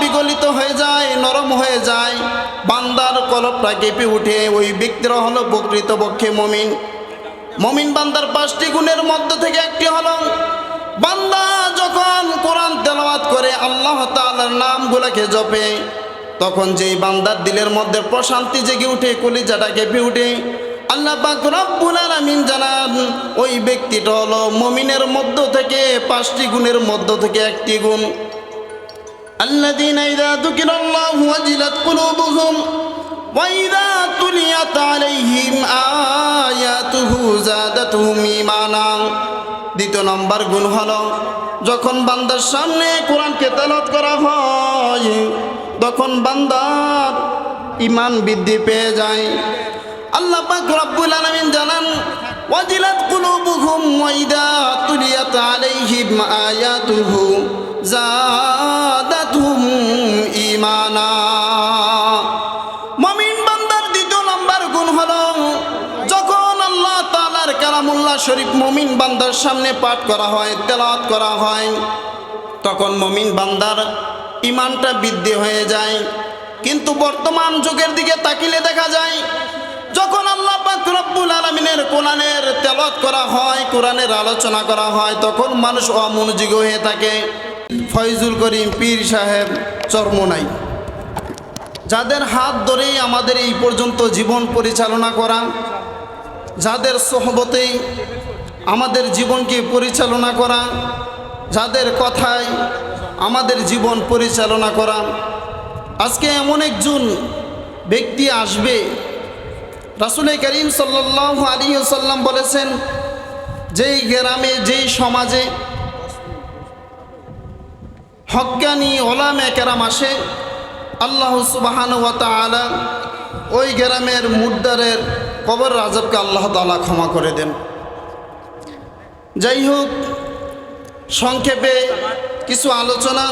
বিগলিত হয়ে যায়, নরম হয়ে যায়। বান্দার কলপটা কেঁপে উঠে, ওই ব্যক্তিরা হলো প্রকৃতপক্ষে মমিন। মমিন বান্দার পাঁচটি গুণের মধ্যে থেকে একটি হলো, বান্দা যখন কোরআন তেলাওয়াত করে, আল্লাহ তাআলার নামগুলোকে জপে, তখন যেই বান্দার দিলের মধ্যে প্রশান্তি জেগে উঠে, কলিজাটা কেঁপে উঠে, আল্লাহ পাক রব্বুল আলামিন জানান, ওই ব্যক্তিটা হলো মমিনের মধ্য থেকে, পাঁচটি গুণের মধ্য থেকে একটি গুণ। الذين إذا ذكر الله وجلت قلوبهم وإذا تليت عليهم آياته زادتهم إيمانا দ্বিতীয় নম্বর গুণ হলো যখন বান্দার সামনে কোরআনকে তেলাওয়াত করা হয় তখন বান্দার ইমান বৃদ্ধি পেয়ে যায় আল্লাহ পাক রব্বুল আলামিন জানান ওয়াজিলাত কুলুবুহুম ওয়াইদা আলাইহিম আয়াতুহু জাদাতুহুম ঈমানা। মুমিন বান্দার দ্বিতীয় নাম্বার গুণ হলো, যখন আল্লাহ তাআলার কালামুল্লাহ শরীফ মুমিন বান্দার সামনে পাঠ করা হয়, তেলাওয়াত করা হয়, তখন মুমিন বান্দার ইমানটা বৃদ্ধি হয়ে যায়। কিন্তু বর্তমান যুগের দিকে তাকিলে দেখা যায় যখন আল্লাহ রব্বুল আলমিনের কোরআনের তেলত করা হয়, কোরআনের আলোচনা করা হয়, তখন মানুষ অমনোযোগী হয়ে থাকে। ফয়জুল করিম পীর সাহেব চর্মনাই যাদের হাত ধরেই আমাদের এই পর্যন্ত জীবন পরিচালনা করা, যাদের সহবতেই আমাদের জীবনকে পরিচালনা করা, যাদের কথায় আমাদের জীবন পরিচালনা করা, আজকে এমন একজন ব্যক্তি আসবে রাসুল করিম সাল্লাহ আলী সাল্লাম বলেছেন, যেই গ্রামে, যেই সমাজে হকানি ওলামে কেরাম আসে, আল্লাহ সুবাহান আলা ওই গ্রামের মুদ্দারের কবর রাজবকে আল্লাহ তালা ক্ষমা করে দেন। যাই হোক, সংক্ষেপে কিছু আলোচনা।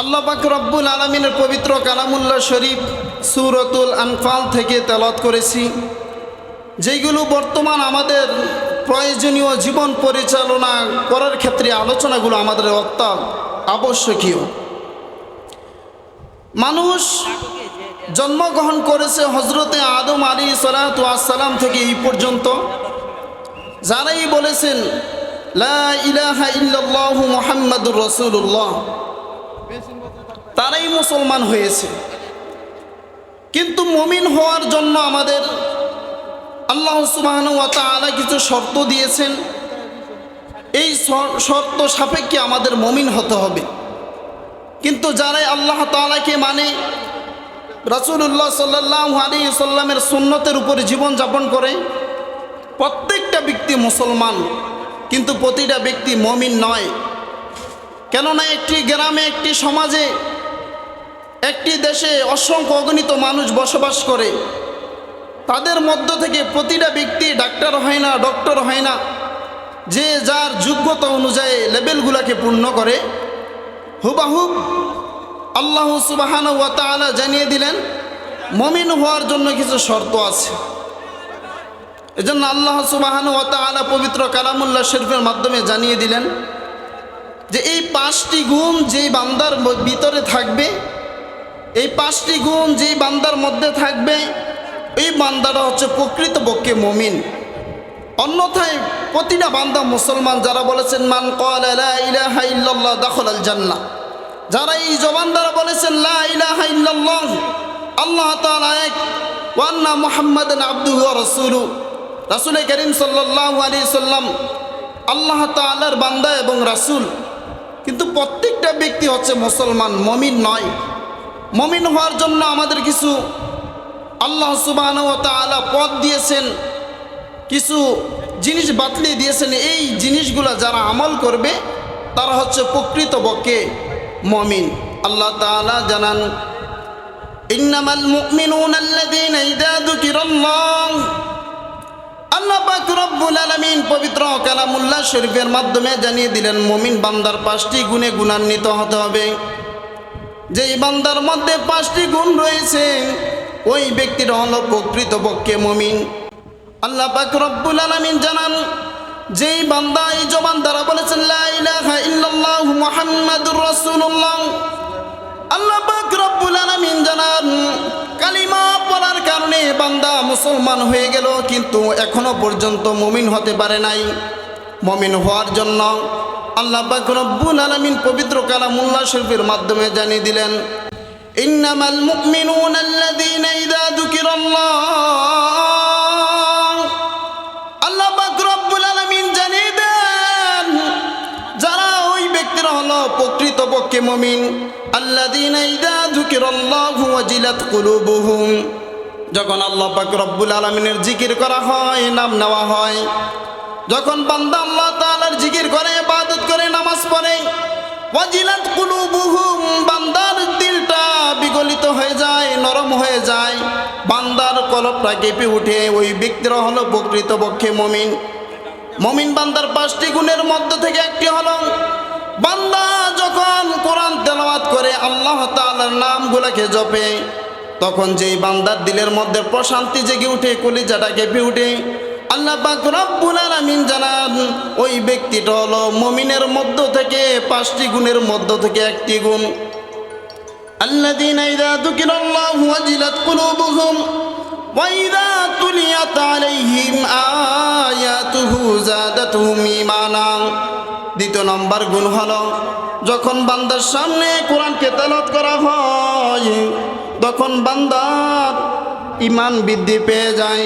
আল্লাহ পাক রব্বুল আলমিনের পবিত্র কালামুল্লাহ শরীফ সুরতুল আনফাল থেকে তেলত করেছি যেগুলো বর্তমান আমাদের প্রয়োজনীয় জীবন পরিচালনা করার ক্ষেত্রে আলোচনাগুলো আমাদের অত্যন্ত আবশ্যকীয়। মানুষ জন্মগ্রহণ করেছে হজরতে আদম আলী সালাতাম থেকে এই পর্যন্ত। যারাই বলেছেন ইলাহা মুহাম্মাদুর রাসূলুল্লাহ তারাই মুসলমান হয়েছে। কিন্তু মমিন হওয়ার জন্য আমাদের আল্লাহ সুবাহন আলা কিছু শর্ত দিয়েছেন। এই শর্ত সাপেক্ষে আমাদের মমিন হতে হবে। কিন্তু যারাই আল্লাহ তালাকে মানে রসুল্লাহ সাল্লাহ আলী সাল্লামের সুন্নতের উপরে জীবনযাপন করে, প্রত্যেকটা ব্যক্তি মুসলমান, কিন্তু প্রতিটা ব্যক্তি মমিন নয়। কেননা একটি গ্রামে, একটি সমাজে একটি দেশে অসংখ্য অগণিত মানুষ বসবাস করে। তাদের মধ্য থেকে প্রতিটা ব্যক্তি ডাক্তার হয় না, ডক্টর হয় না। যে যার যোগ্যতা অনুযায়ী লেভেলগুলোকে পূর্ণ করে। হুবাহুব আল্লাহ সুবাহান ওয়াতালা জানিয়ে দিলেন, মমিন হওয়ার জন্য কিছু শর্ত আছে। এজন্য আল্লাহ সুবাহান ওয়াতালা পবিত্র কালামুল্লাহ শরীফের মাধ্যমে জানিয়ে দিলেন যে, এই পাঁচটি গুণ যেই বান্দার ভিতরে থাকবে এই পাঁচটি গুণ যেই বান্দার মধ্যে থাকবে, এই বান্দাটা হচ্ছে প্রকৃত প্রকৃতপক্ষে মমিন। অন্যথায় প্রতিটা বান্দা মুসলমান, যারা বলেছেন, মান ইল্লাল্লাহ দাখল আল জান্না যারা এই জবান দ্বারা বলেছেন, লা ইলাহা ইল্লাল্লাহ, আল্লাহ তাআলা এক ওয়ান্না মুহাম্মাদান আবদুহু ওয়া রাসূলু রাসূল করিম সাল্লাল্লাহু আলাইহি সাল্লাম আল্লাহ তাআলার বান্দা এবং রাসূল। কিন্তু প্রত্যেকটা ব্যক্তি হচ্ছে মুসলমান, মমিন নয়। মমিন হওয়ার জন্য আমাদের কিছু আল্লাহ সুবাহ তালা পথ দিয়েছেন, কিছু জিনিস বাতলিয়ে দিয়েছেন। এই জিনিসগুলো যারা আমল করবে, তারা হচ্ছে প্রকৃতপক্ষে মমিন। আল্লাহ তাআলা জানান আল্লাহ আলামিন পবিত্র শরীফের মাধ্যমে জানিয়ে দিলেন, মুমিন বান্দার পাঁচটি গুণে গুণান্বিত হতে হবে। যেই বান্দার মধ্যে পাঁচটি গুণ রয়েছে, ওই ব্যক্তির হলো প্রকৃতপক্ষে মুমিন। আল্লাহ পাক রব্বুল আলামিন জানান, যেই বান্দা এই জবান দ্বারা বলেছেন মুহাম্মাদুর রাসূলুল্লাহ। আল্লাহ পাক রব্বুল আলামিন জানান, কালিমা পড়ার কারণে বান্দা মুসলমান হয়ে গেল, কিন্তু এখনও পর্যন্ত মুমিন হতে পারে নাই। মুমিন হওয়ার জন্য আল্লাহ রব্বুল আলামিন পবিত্র কালামুল্লাহ শরীফের মাধ্যমে জানিয়ে দিলেন, ইন্নামাল মুমিনুনা আল্লাযীনা ইযা যুকিরাল্লাহ। আল্লাহ পাক আলামিন জানিয়ে দেন, যারা ওই ব্যক্তিরা হলো প্রকৃতপক্ষে মুমিন, আল্লাযীনা ইযা যুকিরাল্লাহু ওয়াজিলাত কুলুবুহুম। যখন আল্লাহ পাক রব্বুল আলামিনের জিকির করা হয়, নাম নেওয়া হয় যখন বান্দা আল্লাহ তাআলার জিকির করে, ইবাদত করে, নামাজ পড়ে, ওয়াজিলাত কুলুবুহুম, বান্দার দিলটা বিগলিত হয়ে যায়, নরম হয়ে যায়। বান্দার কলবটা কেঁপে উঠে, ওই ব্যক্তিরা হলো প্রকৃতপক্ষে মুমিন। মমিন বান্দার পাঁচটি গুণের মধ্য থেকে একটি হলো, বান্দা যখন কোরআন তেলাওয়াত করে, আল্লাহ তাআলার নামগুলোকে জপে, তখন যেই বান্দার দিলের মধ্যে প্রশান্তি জেগে উঠে, কলিজাটা কেঁপে উঠে আল্লাহ পাক রব্বুল আলামিন জানান ওই ব্যক্তিটা হলো মমিনের মধ্য থেকে পাঁচটি গুণের মধ্য থেকে একটি গুণ الذين إذا ذكر الله وجلت قلوبهم وإذا تليت عليهم آياته زادتهم إيمانا দ্বিতীয় নম্বর গুণ হলো যখন বান্দার সামনে কোরআনকে তেলাওয়াত করা হয় তখন বান্দার ইমান বৃদ্ধি পেয়ে যায়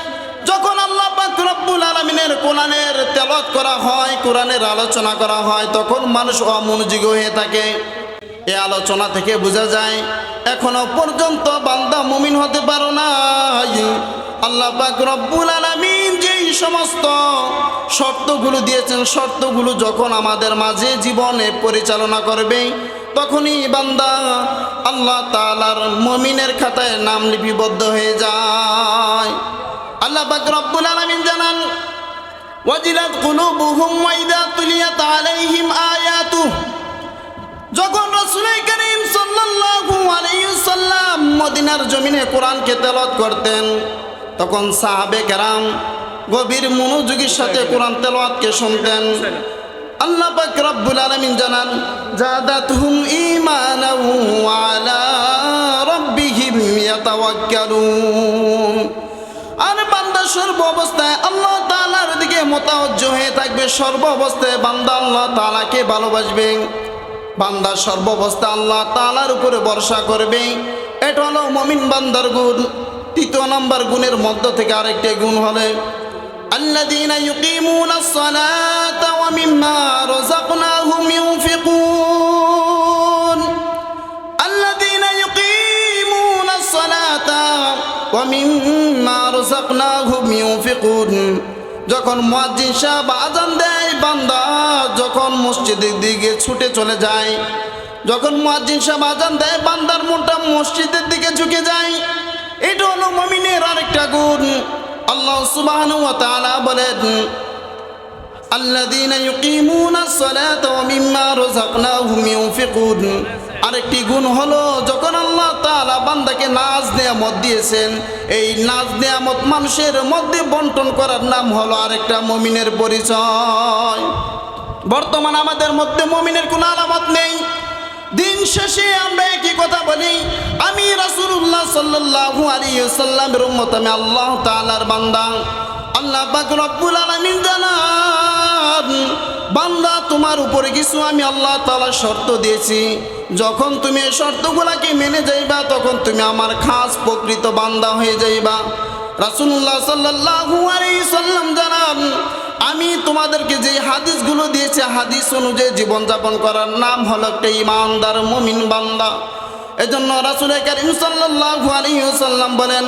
পাক রব্বুল আলামিনের করা হয়, কোরআনের আলোচনা করা হয়, তখন মানুষ হয়ে থাকে। আলোচনা থেকে বোঝা যায় পর্যন্ত বান্দা হতে যেই সমস্ত শর্তগুলো দিয়েছেন, শর্তগুলো যখন আমাদের মাঝে জীবনে পরিচালনা করবে, তখনই বান্দা আল্লাহ তাআলার মুমিনের খাতায় নাম লিপিবদ্ধ হয়ে যায়। আল্লাহ পাক রব্বুল আলামিন জানান ওয়াজিলাত কুলুবুহুম ওয়া ইযা তুলিয়াত আলাইহিম আয়াতুহু। যখন রাসূল করিম সাল্লাল্লাহু আলাইহি সাল্লাম মদিনার জমিনে কোরআনকে তেলাওয়াত করতেন তখন সাহাবে কেরাম গভীর মনোযোগের সাথে কোরআন তেলাওয়াতকে শুনতেন। আল্লাহ পাক রব্বুল আলামিন জানান জাদাতুহুম ঈমানাও আলা রাব্বিহিম ইয়াতাওয়াক্কালুন। আর সর্ব অবস্থায় আল্লাহ তাআলার দিকে মোতাবজ্জ হয়ে থাকবে সর্ব অবস্থায় বান্দা আল্লাহ তাআলাকে ভালোবাসবে বান্দা সর্বাবস্থা আল্লাহ তাআলার উপরে ভরসা করবে এটা হলো মমিন বান্দার গুণ তৃতীয় নম্বর গুণের মধ্য থেকে আরেকটি গুণ হলে الذين يقيمون الصلاة ومما رزقناهم ينفقون যখন মুয়াজ্জিন সাহেব আজান দেয় বান্দা যখন মসজিদের দিকে ছুটে চলে যায় যখন মুয়াজ্জিন সাহেব আজান দেয় বান্দার মনটা মসজিদের দিকে ঝুঁকে যায় এটা হলো মমিনের আরেকটা গুণ আল্লাহ সুবহানাহু ওয়া তাআলা বলেন الذين يقيمون الصلاة ومما رزقناهم ينفقون আরেকটি গুণ হলো, যখন আল্লাহ তাআলা বান্দাকে নাজ নেয়ামত দিয়েছেন, এই নাজ নেয়ামত মানুষের মধ্যে বন্টন করার নাম হলো আরেকটা মমিনের পরিচয়। বর্তমান আমাদের মধ্যে মমিনের কোনো আলামত নেই। দিন শেষে আমরা একই কথা বলি, আমি রাসূলুল্লাহ সাল্লাল্লাহু আলাইহি সাল্লামের উম্মত, আমি আল্লাহ তাআলার বান্দা। আল্লাহ রব্বুল আলামিন জানান, বান্দা, তোমার উপরে কিছু আমি আল্লাহ তাআলা শর্ত দিয়েছি। যখন তুমি এই শর্তগুলাকে মেনে যাইবা, তখন তুমি আমার খাস প্রকৃত বান্দা হয়ে যাইবা। রাসুল্লাহ সাল্লাহু সাল্লাম জানান, আমি তোমাদেরকে যে হাদিসগুলো দিয়েছি, হাদিস অনুযায়ী জীবনযাপন করার নাম হলো একটা ইমানদার মমিন বান্দা। এজন্য রাসুল করিম সাল্লাল্লাহু আলাইহি ওয়াসাল্লাম বলেন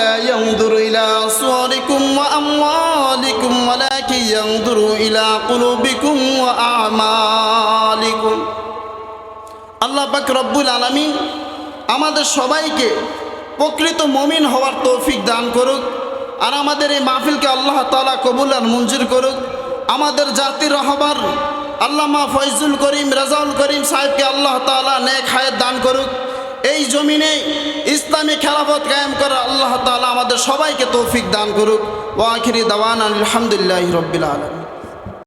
লা ইয়ানজুরু ইলা সুওয়ারিকুম ওয়া আমওয়ালিকুম, ওয়ালাকিন ইয়ানজুরু ইলা কুলুবিকুম ওয়া আমালিকুম। আল্লাহ পাক রব্বুল আলামিন আমাদের সবাইকে প্রকৃত মমিন হওয়ার তৌফিক দান করুক, আর আমাদের এই মাহফিলকে আল্লাহ তাআলা কবুল আর মঞ্জুর করুক। আমাদের জাতির রহবার আল্লামা ফয়জুল করিম, রাজাউল করিম সাহেবকে আল্লাহ তাআলা নেক হায়াত দান করুক। এই জমিনে ইসলামী খেলাফত কায়েম করা আল্লাহ তালা আমাদের সবাইকে তৌফিক দান করুক। ও আখিরি দাওয়ান আলহামদুলিল্লাহ রব্বিল আলম